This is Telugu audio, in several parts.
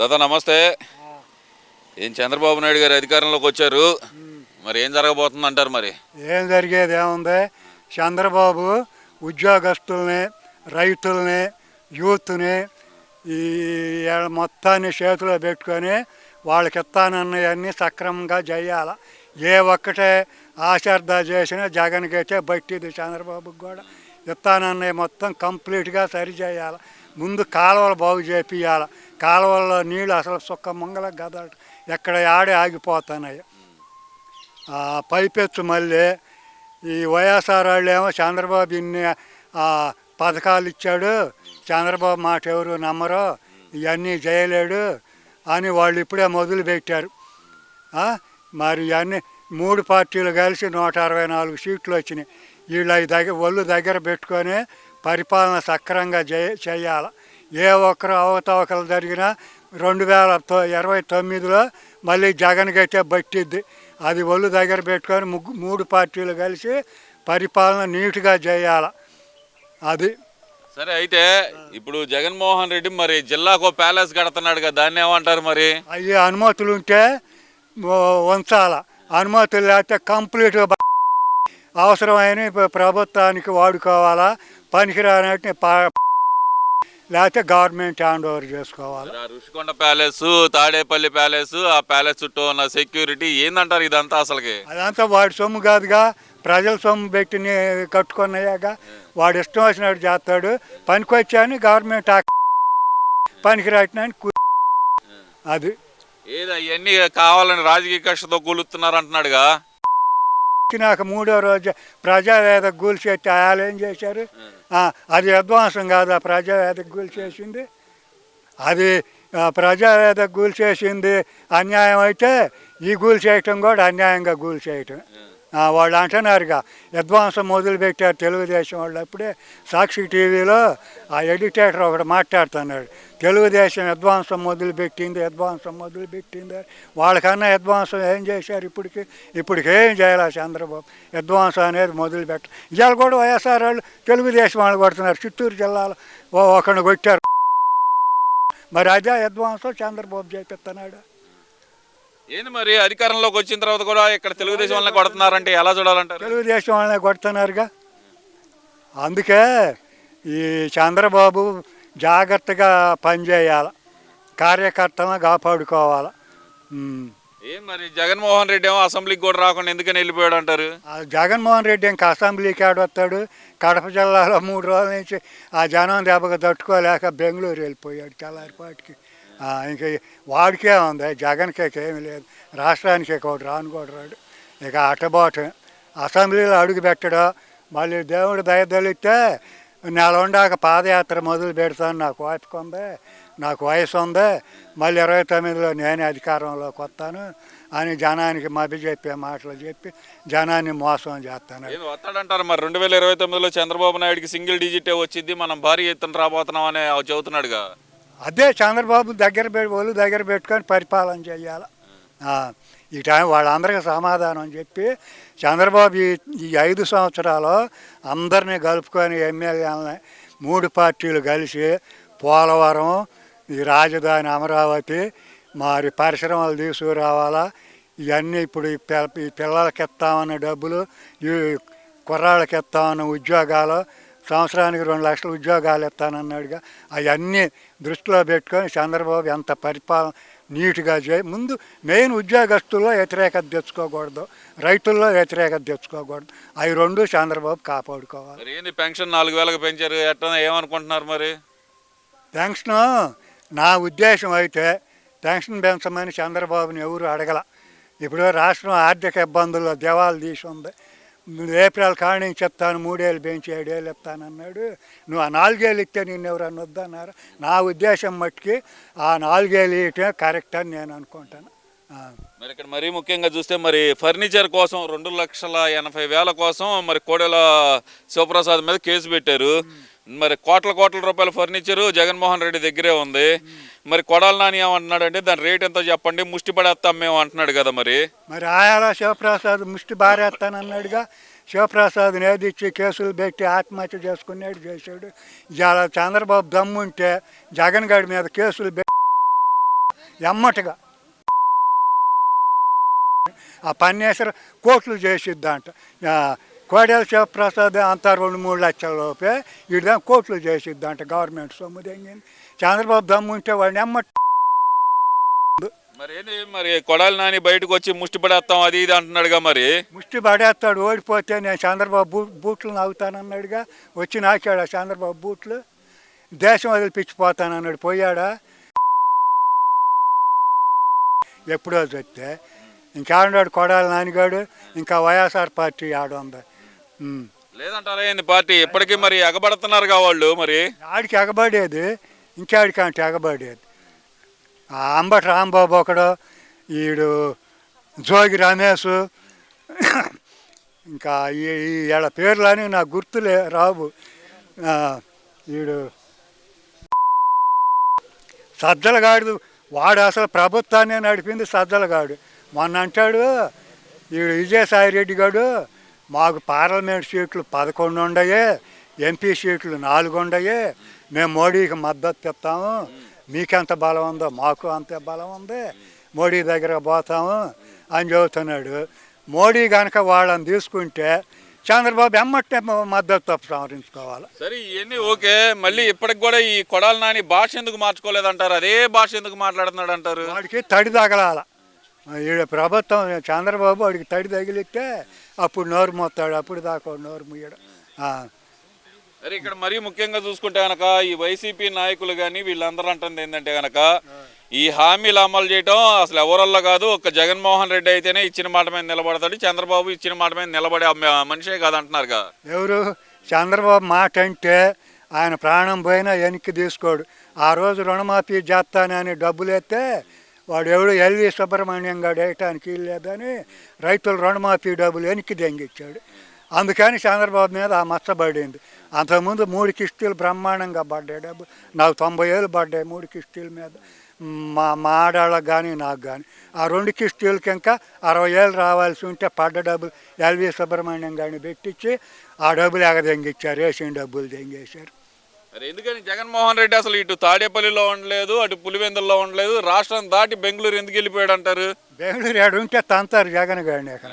తాత నమస్తే. ఏం చంద్రబాబు నాయుడు గారు అధికారంలోకి వచ్చారు? మరి ఏం జరగబోతుంది అంటారు మరి? ఏం జరిగేది ఏముంది? చంద్రబాబు ఉద్యోగస్తుల్ని రైతుల్ని యూత్ని ఈ మొత్తాన్ని చేతిలో పెట్టుకొని వాళ్ళకి ఇస్తానన్నవన్నీ సక్రమంగా చేయాలి ఏ ఒక్కటే ఆశ్రద్ధ చేసినా జగన్కి అయితే బట్టిది చంద్రబాబుకి కూడా. ఇస్తానన్నవి మొత్తం కంప్లీట్గా సరి చేయాలి ముందు కాలువలు బాగు చేపియాల కాలువల్లో నీళ్ళు అసలు సుక్క ముంగల గద ఎక్కడ ఆడే ఆగిపోతున్నాయి పైపెచ్చు మళ్ళీ ఈ వైఎస్ఆర్ వాళ్ళు ఏమో చంద్రబాబు ఇన్ని పథకాలు ఇచ్చాడు. చంద్రబాబు మాట ఎవరు నమ్మరు. ఇవన్నీ చేయలేడు అని వాళ్ళు ఇప్పుడే మొదలు పెట్టారు. మరి ఇవన్నీ మూడు పార్టీలు కలిసి నూట అరవై నాలుగు సీట్లు వచ్చినాయి. వీళ్ళు దగ్గర ఒళ్ళు దగ్గర పెట్టుకొని పరిపాలన సక్రంగా చేయ చేయాలి. ఏ ఒక్కరు అవకతవకలు జరిగినా రెండు వేల ఇరవై తొమ్మిదిలో మళ్ళీ జగన్ అయితే బట్టిద్ది. అది ఒళ్ళు దగ్గర పెట్టుకొని ముగ్గు మూడు పార్టీలు కలిసి పరిపాలన నీట్గా చేయాలి. అది. సరే అయితే ఇప్పుడు జగన్మోహన్ రెడ్డి మరి జిల్లాకు ప్యాలెస్ కడుతున్నాడు కదా దాన్ని ఏమంటారు మరి? అవి అనుమతులు ఉంటే ఉంచాల. అనుమతులు లేకపోతే కంప్లీట్గా అవసరమైన ప్ర- ప్రభుత్వానికి వాడుకోవాలా? పనికిరానట్టు ప- లేకపోతే గవర్నమెంట్ హ్యాండ్ ఓవర్ చేసుకోవాలి. ఋషికొండ ప్యాలెస్ తాడేపల్లి ప్యాలెస్ ఆ ప్యాలెస్ చుట్టూ ఉన్న సెక్యూరిటీ ఏందంటారు ఇదంతా అసలుకి? అదంతా వాడి సొమ్ము కాదుగా ప్రజల సొమ్ము పెట్టి కట్టుకున్నాయాగా వాడు ఇష్టం వచ్చినట్టు చేస్తాడు. పనికొచ్చాని గవర్నమెంట్ ఆ పనికిరాటినని కు- అది. ఏది అవన్నీ కావాలని రాజకీయ కక్షతో కూలుతున్నారు అంటున్నాడుగా? నాకు మూడో రోజు ప్రజావేద కూల్చేస్తే వాళ్ళు ఏం చేశారు? అది అధ్వాంసం కాదు ఆ ప్రజావేద కూల్చేసింది అది ఆ, ప్రజావేద కూల్చేసింది అన్యాయం అయితే ఈ గూల్ చేయటం కూడా అన్యాయంగా గూల్ చేయటం వాళ్ళు అంటున్నారుగా అధ్వాంసం మొదలుపెట్టారు తెలుగుదేశం వాళ్ళు అప్పుడే సాక్షి టీవీలో ఆ ఎడిటేటర్ ఒకడు మాట్లాడుతున్నాడు. తెలుగుదేశం అధ్వాంసం మొదలుపెట్టింది అధ్వాంసం మొదలుపెట్టింది. వాళ్ళకన్నా అధ్వాంసం ఏం చేశారు ఇప్పటికి? ఇప్పటికి ఏం చేయాలి చంద్రబాబు? అధ్వాంసం అనేది మొదలుపెట్ట ఇవాళ కూడా వైఎస్ఆర్ వాళ్ళు తెలుగుదేశం వాళ్ళు కొడుతున్నారు. చిత్తూరు జిల్లాలో ఓ ఒకరిని కొట్టారు. మరి అదే అధ్వాంసం చంద్రబాబు చేపిస్తున్నాడు. ఏంది మరి? అధికారంలోకి వచ్చిన తర్వాత కూడా ఇక్కడ తెలుగుదేశం వాళ్ళని కొడుతున్నారంటే ఎలా చూడాలంటారు? తెలుగుదేశం వాళ్ళనే కొడుతున్నారుగా. అందుకే ఈ చంద్రబాబు జాగ్రత్తగా పనిచేయాలి కార్యకర్తలను కాపాడుకోవాలి. ఏం మరి? జగన్మోహన్ రెడ్డి ఏమో అసెంబ్లీకి కూడా రాకుండా ఎందుకని వెళ్ళిపోయాడు అంటారు? ఆ జగన్మోహన్ రెడ్డి ఇంకా అసెంబ్లీకి ఆడొస్తాడు కడప జిల్లాలో మూడు రోజుల నుంచి ఆ జనం దెబ్బకు తట్టుకోలేక బెంగళూరు వెళ్ళిపోయాడు తెల్లారిపాటికి. ఇంక వాడికే ఉంది. జగన్కే ఏమీ లేదు. రాష్ట్రానికి ఒకటి రాను కూడా రాడు. ఇక అట్టబాటు అసెంబ్లీలో అడుగు పెట్టడం మళ్ళీ దేవుడు దయదలిస్తే నెల ఉండాక పాదయాత్ర మొదలు పెడతాను. నాకు ఓపిక ఉంది నాకు వయసు ఉంది. మళ్ళీ ఇరవై తొమ్మిదిలో నేనే అధికారంలోకి వస్తాను అని జనానికి మభి చెప్పే మాటలు చెప్పి జనాన్ని మోసం చేస్తాను. వస్తాడంటారు మరి. రెండు వేల ఇరవై తొమ్మిదిలో చంద్రబాబు నాయుడుకి సింగిల్ డిజిటే వచ్చింది. మనం భారీ ఎత్తున రాబోతున్నాం అని చెబుతున్నాడుగా. అదే చంద్రబాబు దగ్గర పెట్టి వాళ్ళు దగ్గర పెట్టుకొని పరిపాలన చేయాలి ఈ టైం వాళ్ళందరికీ సమాధానం చెప్పి చంద్రబాబు ఈ ఈ ఐదు సంవత్సరాలు అందరినీ కలుపుకొని ఎమ్మెల్యేలని మూడు పార్టీలు కలిసి పోలవరం ఈ రాజధాని అమరావతి మరి పరిశ్రమలు తీసుకురావాలా ఇవన్నీ ఇప్పుడు ఈ ఈ పిల్లలకి ఇస్తామన్న డబ్బులు ఈ కుర్రాళ్ళకి ఇస్తామన్న ఉద్యోగాలు సంవత్సరానికి రెండు లక్షల ఉద్యోగాలు ఇస్తానన్నాడుగా. అవన్నీ దృష్టిలో పెట్టుకొని చంద్రబాబు ఎంత పరిపాలన నీట్గా చేయి ముందు మెయిన్ ఉద్యోగస్తుల్లో వ్యతిరేకత తెచ్చుకోకూడదు. రైతుల్లో వ్యతిరేకత తెచ్చుకోకూడదు. అవి రెండు చంద్రబాబు కాపాడుకోవాలి. ఏంది పెన్షన్ నాలుగు వేలకు పెంచారు ఎట్లా ఏమనుకుంటున్నారు మరి? పెన్షన్ నా ఉద్దేశం అయితే పెన్షన్ పెంచమని చంద్రబాబుని ఎవరు అడగల. ఇప్పుడు రాష్ట్రం ఆర్థిక ఇబ్బందుల్లో దివాలు తీసి ఉంది. ఏప్రిల్ కాడి నుంచి చెప్తాను మూడేళ్ళు పెంచి ఏడేళ్ళు ఇస్తాను అన్నాడు. నువ్వు ఆ నాలుగేళ్ళు ఇస్తే నిన్ను ఎవరన్నా వద్దన్నారు. నా ఉద్దేశం మట్టుకి ఆ నాలుగేళ్ళు ఇయటమే కరెక్ట్ అని నేను అనుకుంటాను. మరి ఇక్కడ మరీ ముఖ్యంగా చూస్తే మరి ఫర్నిచర్ కోసం రెండు లక్షల ఎనభై వేల కోసం మరి కోడెల శివప్రసాద్ మీద కేసు పెట్టారు. మరి కోట్ల కోట్ల రూపాయల ఫర్నిచరు జగన్మోహన్ రెడ్డి దగ్గరే ఉంది. మరి కొడాల నాని ఏమంటున్నాడు అంటే దాని రేట్ ఎంతో చెప్పండి ముష్టి పడేస్తాం మేము అంటున్నాడు కదా మరి. మరి ఆయాల శివప్రసాద్ ముష్టి బారేస్తానన్నాడుగా శివప్రసాద్ నేదిచ్చి కేసులు పెట్టి ఆత్మహత్య చేసుకున్నాడు చేశాడు. ఇలా చంద్రబాబు దమ్ముంటే జగన్ గారి మీద కేసులు పెట్టి ఆ పన్నేసరి కోట్లు చేసిద్దంట. కోడెల శివప్రసాద్ అంతా రెండు మూడు లక్షల లోపే వీడిదా కోట్లు చేసిద్దంట గవర్నమెంట్ సొమ్ము తెంగింది. చంద్రబాబు దమ్ము ఉంటే వాడిని ఎమ్మటి మరి ఏంది? మరి కొడాలి నాని బయటకు వచ్చి ముష్టి పడేస్తాం అది ఇది అంటున్నాడుగా మరి. ముష్టి పడేస్తాడు ఓడిపోతే నేను చంద్రబాబు బూ బూట్లు నవ్వుతానన్నాడుగా. వచ్చి నాకాడా చంద్రబాబు బూట్లు? దేశం వదిలిపించిపోతానన్నాడు పోయాడా? ఎప్పుడో చెప్తే ఇంకా కొడాలి నానిగాడు? ఇంకా వైఎస్ఆర్ పార్టీ ఆడుంది. లేదంటారా పార్టీ? ఇప్పటికీ మరి ఎగబడుతున్నారుగా వాళ్ళు మరి? ఆడికి ఎగబడేది ఇంకాడికంటే ఎగబడేది. ఆ అంబటి రాంబాబు ఒకడు ఈడు జోగి రమేష్. ఇంకా ఈ వీళ్ళ పేర్లని నాకు గుర్తులే రావు. ఈడు సజ్జలగాడు వాడు అసలు ప్రభుత్వాన్ని నడిపింది సజ్జలగాడు. మొన్న అంటాడు ఈడు విజయసాయి రెడ్డి గారు మాకు పార్లమెంట్ సీట్లు పదకొండు ఉండయి ఎంపీ సీట్లు నాలుగు ఉండయి. మేము మోడీకి మద్దతు ఇస్తాము. మీకెంత బలం ఉందో మాకు అంతే బలం ఉంది. మోడీ దగ్గర పోతాము అని చెబుతున్నాడు. మోడీ కనుక వాళ్ళని తీసుకుంటే చంద్రబాబు ఎమ్మటే మద్దతు సంహరించుకోవాలి సరే ఇవన్నీ ఓకే. మళ్ళీ ఇప్పటికి కూడా ఈ కొడాలి నాని భాష ఎందుకు మార్చుకోలేదంటారు? అదే భాష ఎందుకు మాట్లాడుతున్నాడు అంటారు వాడికి తడి తగలాల. ఈడ ప్రభుత్వం చంద్రబాబు వాడికి తడి తగిలిస్తే అప్పుడు నోరు మోస్తాడు అప్పుడు దాకా నోరు ముయ్యడు. సరే ఇక్కడ మరీ ముఖ్యంగా చూసుకుంటే గనక ఈ వైసీపీ నాయకులు కానీ వీళ్ళందరూ అంటుంది ఏంటంటే గనక ఈ హామీలు అమలు చేయటం అసలు ఎవరల్లో కాదు ఒక జగన్మోహన్ రెడ్డి అయితేనే ఇచ్చిన మాట మీద నిలబడతాడు చంద్రబాబు ఇచ్చిన మాట మీద నిలబడే మనిషే కాదంటున్నారుగా. ఎవరు? చంద్రబాబు మాట అంటే ఆయన ప్రాణం పోయినా వెనక్కి తీసుకోడు. ఆ రోజు రుణమాఫీ చేస్తానని డబ్బులు ఎత్తే వాడు ఎవడు ఎల్వి సుబ్రహ్మణ్యం గారు వేయటానికి లేదని రైతుల రుణమాఫీ డబ్బులు వెనక్కి దెంగిచ్చాడు. అందుకని చంద్రబాబు మీద ఆ మచ్చబడింది అంతకుముందు మూడు కిస్తీలు బ్రహ్మాండంగా పడ్డాయి డబ్బు. నాకు తొంభై ఏళ్ళు పడ్డాయి మూడు కిస్తీల మీద. మా మాడాళ్ళకు కానీ నాకు కానీ ఆ రెండు కిస్తీలకి ఇంకా అరవై ఏళ్ళు రావాల్సి ఉంటే పడ్డ డబ్బులు ఎల్వి సుబ్రహ్మణ్యం గారిని పెట్టించి ఆ డబ్బులు ఎగదెంగిచ్చారు వేసిన డబ్బులు దెంగేశారు. మరి ఎందుకని? జగన్మోహన్ రెడ్డి అసలు ఇటు తాడేపల్లిలో ఉండలేదు అటు పులివెందుల్లో ఉండలేదు రాష్ట్రం దాటి బెంగళూరు ఎందుకు వెళ్ళిపోయాడు అంటారు బెంగళూరు ఏడు ఉంటే తంతారు జగన్ గారిని అక్కడ.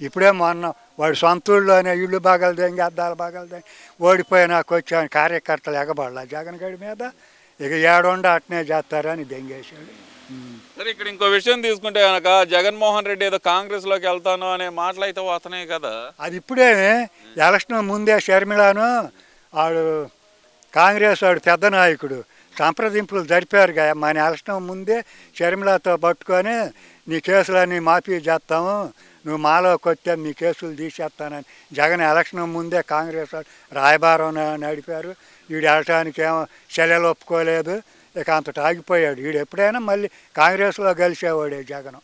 ఇప్పుడే మొన్న వాడు సొంత ఊళ్ళోనే ఇళ్ళు బాగాలు దెంగి అద్దాలు బాగాలు దెంగి ఓడిపోయినాక వచ్చాను కార్యకర్తలు ఎగబడలా జగన్ గారి మీద? ఇక ఏడుండ అట్నే చేస్తారని దెంగేశాడు. సరే ఇక్కడ ఇంకో విషయం తీసుకుంటే కనుక జగన్మోహన్ రెడ్డి ఏదో కాంగ్రెస్లోకి వెళ్తాను అనే మాటలు అయితే వస్తున్నాయి కదా. అది ఇప్పుడే ఎలక్షన్ ముందే షర్మిలాను వాడు కాంగ్రెస్ వాడు పెద్ద నాయకుడు. సంప్రదింపులు జరిపారు మన ఎలక్షన్ ముందే షర్మిలతో పట్టుకొని నీ కేసులన్నీ మాఫీ చేస్తాము. నువ్వు మాలోకి వస్తే మీ కేసులు తీసేస్తానని. జగన్ ఎలక్షన్ ముందే కాంగ్రెస్ వాడు రాయబారం నడిపారు. వీడు వెళ్ళటానికి ఏమో చర్యలు ఒప్పుకోలేదు. ఇక అంతటి ఆగిపోయాడు. వీడు ఎప్పుడైనా మళ్ళీ కాంగ్రెస్లో కలిసేవాడే జగన్.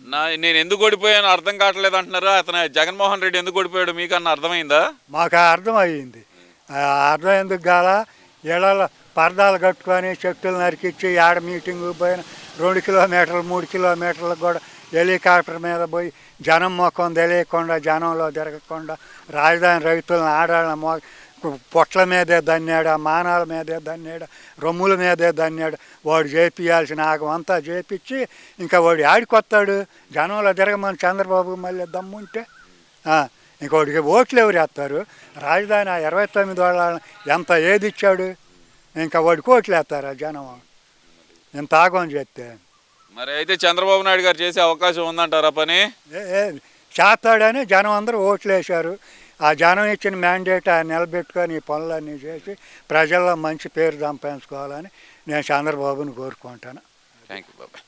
నా నేను ఎందుకు ఓడిపోయాను అర్థం కావట్లేదు అంటున్నారు. అతను జగన్మోహన్ రెడ్డి ఎందుకు ఓడిపోయాడు అర్థమైందా? మాకు ఆ అర్థం అయ్యింది. ఆ అర్థం ఎందుకు గాల ఇళ్ళలో పరదాలు కట్టుకొని చెట్టులు నరికిచ్చి ఏడ మీటింగ్ పోయిన రెండు కిలోమీటర్లు మూడు కిలోమీటర్లు కూడా హెలికాప్టర్ మీద పోయి జనం ముఖం తెలియకుండా జనంలో తిరగకుండా రాజధాని రైతులను ఆడాలని మో పొట్ల మీదే దన్నాడు మానాల మీదే దన్నాడు రొమ్ముల మీదే దన్నాడు. వాడు చేపియాల్సిన ఆగం అంతా చేపించి ఇంకా వాడు ఆడికొస్తాడు జనంలో తిరగమని చంద్రబాబు మళ్ళీ దమ్ముంటే ఇంకోటికి ఓట్లు ఎవరు వేస్తారు? రాజధాని ఆ ఇరవై తొమ్మిది వాళ్ళ ఎంత ఏది ఇచ్చాడు? ఇంకా వాడికి ఓట్లు వేస్తారా జనం? ఇంత ఆగం చేస్తే. మరి అయితే చంద్రబాబు నాయుడు గారు చేసే అవకాశం ఉందంటారా పని? చేస్తాడని జనం అందరూ ఓట్లు వేశారు. ఆ జనం ఇచ్చిన మ్యాండేట్ ఆయన నిలబెట్టుకొని ఈ పనులన్నీ చేసి ప్రజల్లో మంచి పేరు సంపాదించుకోవాలని నేను చంద్రబాబుని కోరుకుంటాను. థ్యాంక్ యూ బాబాయ్.